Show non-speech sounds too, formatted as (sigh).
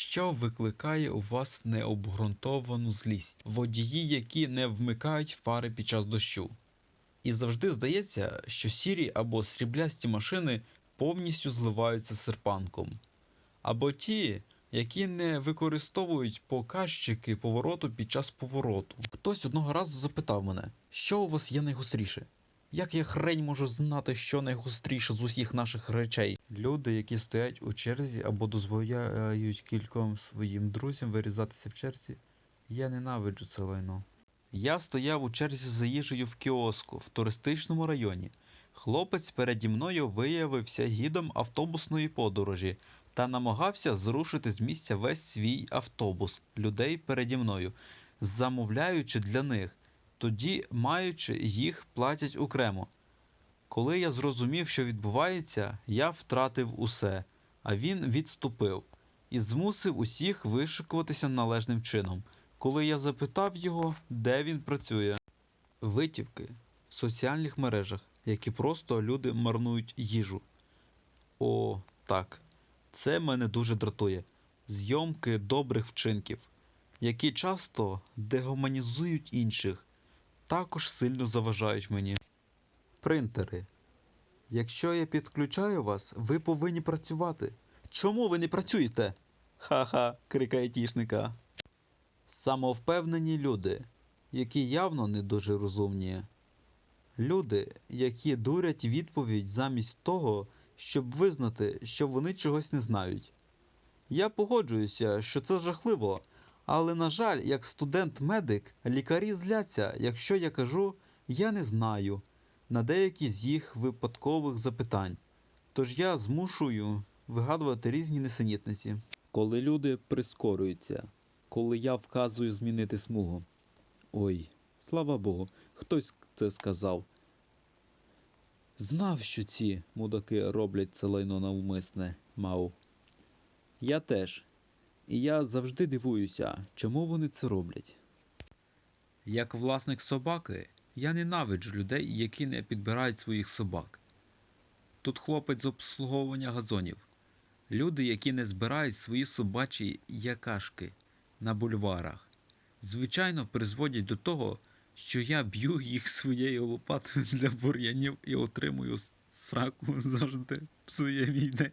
Що викликає у вас необґрунтовану злість? Водії, які не вмикають фари під час дощу. І завжди здається, що сірі або сріблясті машини повністю зливаються серпанком. Або ті, які не використовують показчики повороту під час повороту. Хтось одного разу запитав мене, що у вас є найгостріше? Як я хрень можу знати, що найгостріше з усіх наших речей? Люди, які стоять у черзі або дозволяють кільком своїм друзям вирізатися в черзі, я ненавиджу це лайно. Я стояв у черзі за їжею в кіоску в туристичному районі. Хлопець переді мною виявився гідом автобусної подорожі та намагався зрушити з місця весь свій автобус людей переді мною, замовляючи для них, тоді маючи їх платять окремо. Коли я зрозумів, що відбувається, я втратив усе, а він відступив і змусив усіх вишикуватися належним чином. Коли я запитав його, де він працює, витівки в соціальних мережах, які просто люди марнують їжу. О, так, це мене дуже дратує. Зйомки добрих вчинків, які часто дегуманізують інших, також сильно заважають мені. Принтери. Якщо я підключаю вас, ви повинні працювати. Чому ви не працюєте? Ха-ха, крикає тішника. Самовпевнені люди, які явно не дуже розумні. Люди, які дурять відповідь замість того, щоб визнати, що вони чогось не знають. Я погоджуюся, що це жахливо, але, на жаль, як студент-медик, лікарі зляться, якщо я кажу я не знаю на деякі з їх випадкових запитань. Тож я змушую вигадувати різні несенітниці. Коли люди прискорюються, коли я вказую змінити смугу. Ой, слава Богу, хтось це сказав. Знав, що ці мудаки роблять це лайно навмисне, мав. Я теж. І я завжди дивуюся, чому вони це роблять. Як власник собаки, я ненавиджу людей, які не підбирають своїх собак. Тут хлопець з обслуговування газонів. Люди, які не збирають свої собачі якашки на бульварах, звичайно, призводять до того, що я б'ю їх своєю лопатою для бур'янів і отримую сраку (laughs) завжди в своє війни.